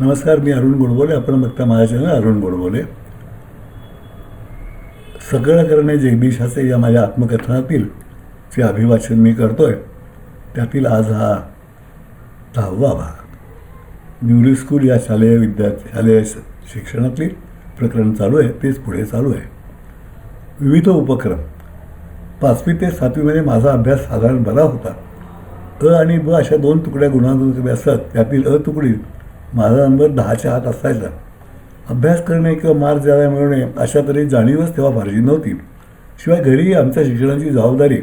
नमस्कार मी अरुण गोडबोले आपण बघता माझ्या चॅनल अरुण गोडबोले सगळं करणे जगदीशाचे या माझ्या आत्मकथनातील जे अभिवाचन मी करतोय त्यातील आज हा दहावा भाग. न्यूरी स्कूल या शालेय विद्यार्थी शालेय शिक्षणातील शिक्षणातली प्रकरण चालू आहे तेच पुढे चालू आहे. विविध उपक्रम. पाचवी ते सातवीमध्ये माझा अभ्यास साधारण बरा होता. अ आणि ब अशा दोन तुकड्या गुणांमध्ये असत त्यातील अ तुकडीत माझा नंबर दहाच्या आत असायचा. अभ्यास करणे किंवा मार्क ज्यादा मिळवणे अशा तरी जाणीवच तेव्हा फारशी नव्हती. शिवाय घरीही आमच्या शिक्षणाची जबाबदारी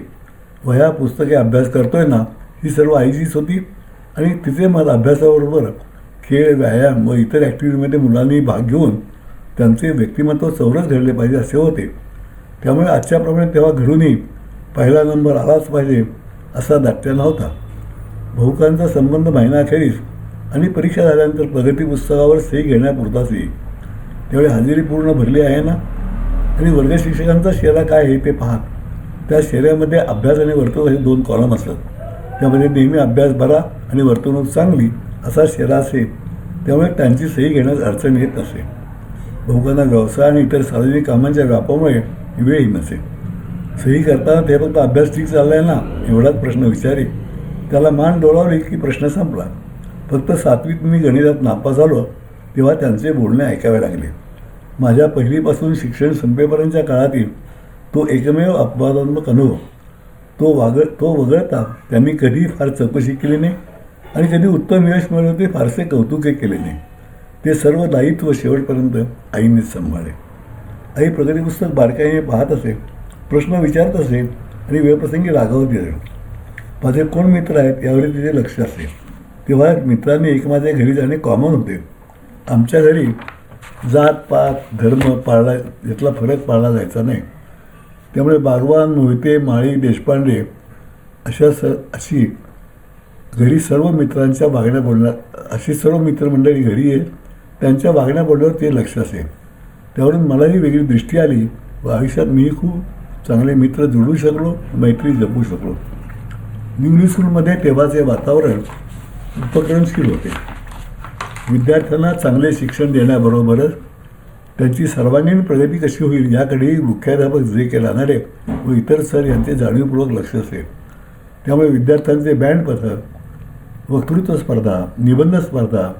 वह्या पुस्तके अभ्यास करतोय ना ही सर्व आईचीच होती आणि तिचे मला अभ्यासाबरोबर खेळ व्यायाम व इतर ॲक्टिव्हिटीमध्ये मुलांनी भाग घेऊन त्यांचे व्यक्तिमत्व चौरस घडले पाहिजे असे होते. त्यामुळे आजच्याप्रमाणे तेव्हा घडूनही पहिला नंबर आलाच पाहिजे असा दाट्या नव्हता. भाऊकांचा संबंध महिनाखेरीस आणि परीक्षा झाल्यानंतर प्रगती पुस्तकावर सही घेण्यापुरताच त्यावेळी हजेरी पूर्ण भरली आहे ना? आणि वर्ग शिक्षकांचा शेरा काय आहे ते पहा. त्या शेऱ्यामध्ये अभ्यास आणि वर्तणूक असे दोन कॉलम असतात. त्यामध्ये नेहमी अभ्यास बरा आणि वर्तणूक चांगली असा शेरा असे त्यामुळे त्यांची सही घेण्यास अडचण येत नसे. बहुकांना व्यवसाय आणि इतर सार्वजनिक कामांच्या व्यापामुळे वेळही नसे. सही करताना ते फक्त अभ्यास ठीक चाललाय ना? एवढाच प्रश्न विचारे. त्याला मान डोलावली की प्रश्न संपला. फक्त सातवीत मी गणितात नापास झालो तेव्हा त्यांचे बोलणे ऐकावे लागले. माझ्या पहिलीपासून शिक्षण संपेपर्यंतच्या काळातील तो एकमेव अपवादात्मक अनुभव तो वाग तो वगळता त्यांनी कधी फार चौकशी केली नाही आणि कधी उत्तम यश मिळवले ते फारसे कौतुकही केले नाही. ते सर्व दायित्व शेवटपर्यंत आईनेच सांभाळले. आई प्रगती पुस्तक बारकाईने पाहत असे प्रश्न विचारत असे आणि वेळप्रसंगी रागावत असे माझे कोण मित्र आहेत यावरही तिचे लक्ष असेल तेव्हा मित्रांनी एकमेकाच्या घरी जाणे कॉमन होते. आमच्या घरी जात पात धर्म पाळला यातला फरक पाळला जायचा नाही. त्यामुळे बागवान मोहिते माळी देशपांडे अशा स अशी घरी सर्व मित्रांच्या वागण्या बोलण्या अशी सर्व मित्रमंडळी घरी आहे त्यांच्या वागण्या बोलण्यावर ते लक्ष असे त्यावरून मलाही वेगळी दृष्टी आली. व आयुष्यात मी खूप चांगले मित्र जोडू शकलो मैत्री जपू शकलो. निवडी स्कूलमध्ये तेव्हाचे वातावरण उपक्रमशील होते. विद्यार्थ्यांना चांगले शिक्षण देण्याबरोबरच त्यांची सर्वांगीण प्रगती कशी होईल याकडेही मुख्याध्यापक जे के राहणारे व इतर सर यांचे जाणीवपूर्वक लक्ष असेल. त्यामुळे विद्यार्थ्यांचे बँड पथक वक्तृत्व स्पर्धा निबंध स्पर्धा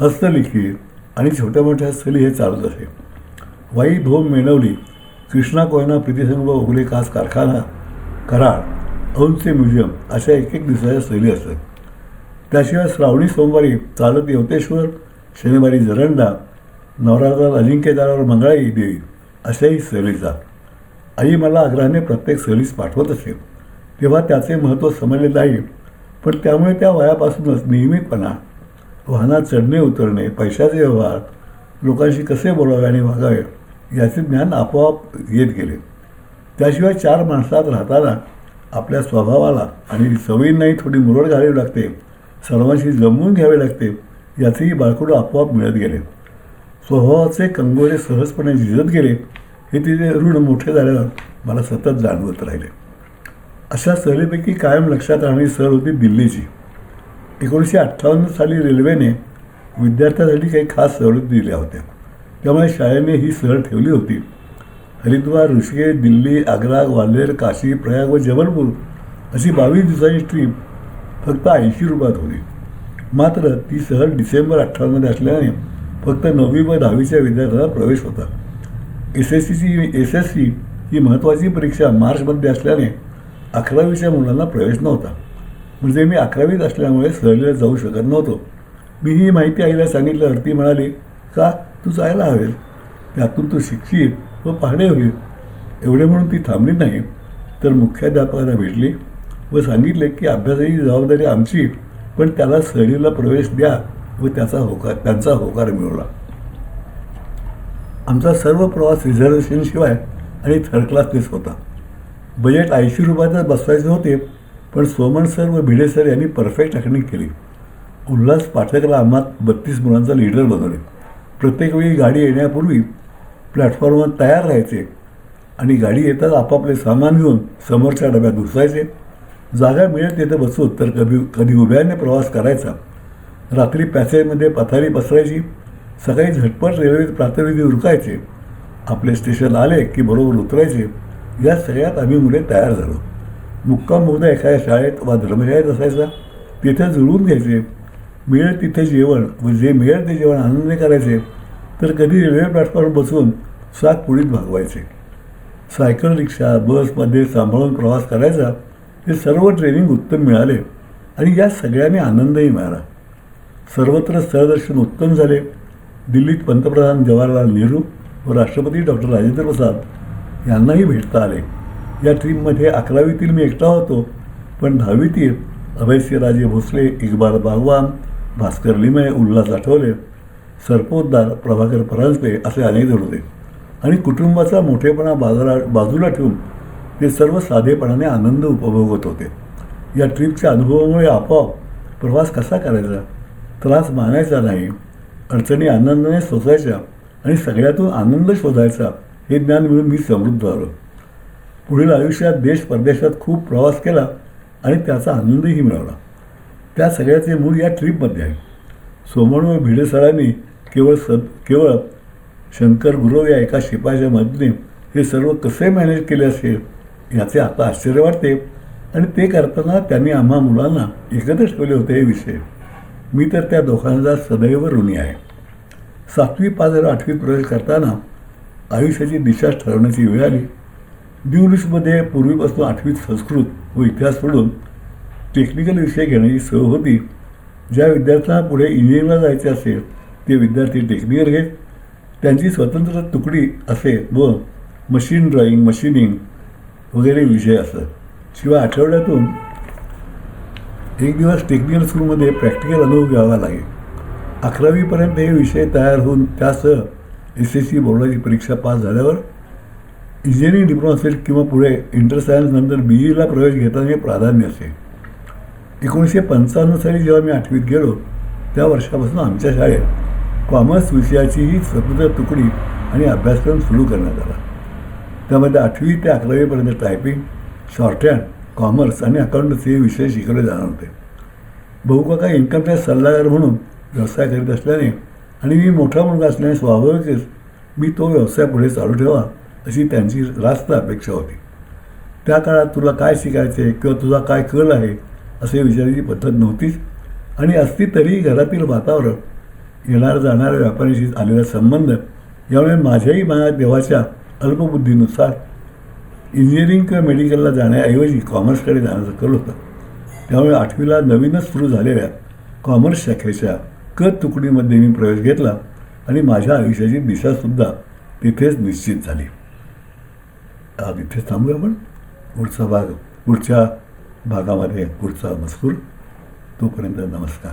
हस्तलिखित आणि छोट्या मोठ्या स्थली हे चालत असे. वाई धोम मेणवली कृष्णा कोयना प्रीतिसंग उगले कास कारखाना कराड औंचे म्युझियम अशा एक एक दिवसाच्या सहली असतात त्याशिवाय श्रावणी सोमवारी चालत यवतेश्वर शनिवारी जरंडा नवरात्रात अजिंक्यदारावर मंगळाई देवी अशाही सहलीचा. आई मला आग्रहाने प्रत्येक सहलीस पाठवत असेल तेव्हा त्याचे महत्त्व समजले नाही पण त्यामुळे त्या वयापासूनच नियमितपणा वाहनात चढणे उतरणे पैशाचे व्यवहार लोकांशी कसे बोलावे आणि वागावे याचे ज्ञान आपोआप येत गेले. त्याशिवाय चार माणसात राहताना आपल्या स्वभावाला आणि सवयींनाही थोडी मुरड घालावी लागते सर्वांशी जमवून घ्यावे लागते याचेही बाळकडू आपोआप मिळत गेले. स्वभावाचे कंगोरे सहजपणे झिजत गेले हे तिचे ऋण मोठे झाल्यावर मला सतत जाणवत राहिले. अशा सहलीपैकी कायम लक्षात राहणारी सहल होती दिल्लीची. एकोणीसशे अठ्ठावन्न साली रेल्वेने विद्यार्थ्यांसाठी काही खास सवलती दिल्या होत्या. त्यामुळे शाळेने ही सहल ठेवली होती. हरिद्वार ऋषिकेश दिल्ली आग्रा ग्वाल्हेर काशी प्रयाग व जबलपूर अशी बावीस दिवसांची ट्रीप फक्त ऐंशी रुपयात होती मात्र ती सहल डिसेंबर अठरामध्ये असल्याने फक्त नववी व दहावीच्या विद्यार्थ्यांना प्रवेश होता. एस एस सीची एस एस सी ही महत्त्वाची परीक्षा मार्चमध्ये असल्याने अकरावीच्या मुलांना प्रवेश नव्हता. म्हणजे मी अकरावीत असल्यामुळे सहलीला जाऊ शकत नव्हतो. मी ही माहिती आईला सांगितल्यावर ती म्हणाली का? तू जायला हवे त्यातून तू शिक्षित व पाहणे होईल. एवढे म्हणून ती थांबली नाही. तर मुख्याध्यापकाला भेटली. व सांगितले की अभ्यासाची जबाबदारी आमची पण त्याला सहलीला प्रवेश द्या व त्याचा होकार त्यांचा होकार मिळवला. आमचा सर्व प्रवास रिझर्वेशनशिवाय आणि थर्ड क्लासनेच होता. बजेट ऐंशी रुपयातच बसवायचे होते पण सोमण सर व भिडे सर यांनी परफेक्ट आखणी केली. उल्हास पाठकला आम्हाला बत्तीस मुलांचा लीडर बनवले. प्रत्येक वेळी गाडी येण्यापूर्वी प्लॅटफॉर्मवर तयार राहायचे आणि गाडी येताच आपापले सामान घेऊन समोरच्या डब्यात घुसायचे. जागा मिळेल तिथं बसून तर कधी कधी उभ्याने प्रवास करायचा. रात्री पॅसेजमध्ये पथारी पसरायची. सकाळी झटपट रेल्वेत प्रातविधी उरकायचे. आपले स्टेशन आले की बरोबर उतरायचे. या सगळ्यात आम्ही मुले तयार झालो. मुक्काम मुद्दा एखाद्या शाळेत वा धर्मशाळेत असायचा. तिथे जुळवून घ्यायचे. मिळेल तिथे जेवण व जे मिळेल ते जेवण आनंदी करायचे. तर कधी रेल्वे प्लॅटफॉर्म बसून सात पुढीत भागवायचे. सायकल रिक्षा बसमध्ये सांभाळून प्रवास करायचा. हे सर्व ट्रेनिंग उत्तम मिळाले. आणि या सगळ्यांनी आनंदही मिळाला सर्वत्र स्थळदर्शन उत्तम झाले. दिल्लीत पंतप्रधान जवाहरलाल नेहरू व राष्ट्रपती डॉक्टर राजेंद्र प्रसाद यांनाही भेटता आले. या ट्रीपमध्ये अकरावीतील मी एकटा होतो. पण दहावीतील अभयसिंहराजे भोसले इक्बाल बागवान भास्कर लिमय उल्हास आठवले सरपोतदार प्रभाकर परांजपे असे अनेक जण होते. आणि कुटुंबाचा मोठेपणा बाजूला बाजूला ठेवून ते सर्व साधेपणाने आनंद उपभोगत होते. या ट्रीपच्या अनुभवामुळे आपोआप प्रवास कसा करायचा? त्रास मानायचा नाही. अडचणी आनंदाने सोसायच्या आणि सगळ्यातून आनंद शोधायचा हे ज्ञान मिळून मी समृद्ध झालो. पुढील आयुष्यात देश परदेशात खूप प्रवास केला आणि त्याचा आनंदही मिळवला. त्या सगळ्याचे मूळ या ट्रीपमध्ये आहे. सोमण व भिडेसरांनी केवळ सद केवळ शंकर गुरव या एका शिपायाच्या मदतीने हे सर्व कसे मॅनेज केले असेल? याचे आता आश्चर्य वाटते. आणि ते करताना त्यांनी आम्हा मुलांना एकत्र ठेवले होते हे विषय. मी तर त्या दोघांचा सदैव ऋणी आहे. सातवी पाच आणि आठवीत प्रवेश करताना आयुष्याची दिशा ठरवण्याची वेळ आली. दिवलिशमध्ये पूर्वीपासून आठवीत संस्कृत व इतिहास सोडून टेक्निकल विषय घेण्याची सोय होती. ज्या विद्यार्थ्यांना पुढे इंजिनिअरिंगला जायचे असेल ते विद्यार्थी टेक्निकल घेत त्यांची स्वतंत्र तुकडी असे व मशीन ड्रॉईंग मशिनिंग वगैरे विषय असतात. शिवाय आठवड्यातून एक दिवस टेक्निकल स्कूलमध्ये प्रॅक्टिकल अनुभव घ्यावा लागेल. अकरावीपर्यंत हे विषय तयार होऊन त्यासह एस एस सी बोर्डाची परीक्षा पास झाल्यावर इंजिनिअरिंग डिप्लोमा असेल किंवा पुढे इंटर सायन्स नंतर बी ईला प्रवेश घेताना हे प्राधान्य असेल. एकोणीसशे पंचावन्न साली जेव्हा मी आठवीत गेलो त्या वर्षापासून आमच्या शाळेत कॉमर्स विषयाची ही स्वतंत्र तुकडी आणि अभ्यासक्रम सुरू करण्यात आला. त्यामध्ये आठवी ते अकरावीपर्यंत टायपिंग शॉर्टहँड कॉमर्स आणि अकाउंटन्स हे विषय शिकवले जाणार होते. बहुकाका इन्कम टॅक्स सल्लागार म्हणून व्यवसाय करीत असल्याने आणि मी मोठा मुलगा असल्याने स्वाभाविकच मी तो व्यवसाय पुढे चालू ठेवा अशी त्यांची रास्त अपेक्षा होती. त्या काळात तुला काय शिकायचे किंवा तुझा काय कल आहे असे विचारायची पद्धत नव्हतीच आणि असती तरीही घरातील वातावरण येणाऱ्या जाणाऱ्या व्यापाऱ्यांशी आलेला संबंध यामुळे माझ्याही मनात देवाच्या अल्पबुद्धीनुसार इंजिनिअरिंग किंवा मेडिकलला जाण्याऐवजी कॉमर्सकडे जाण्याचा कल होतं. त्यामुळे आठवीला नवीनच सुरू झालेल्या कॉमर्स शाखेच्या क तुकडीमध्ये मी प्रवेश घेतला आणि माझ्या आयुष्याची दिशासुद्धा तिथेच निश्चित झाली. तिथेच थांबूया आपण. पुढचा भाग पुढच्या भागामध्ये पुढचा मजकूर. तोपर्यंत नमस्कार.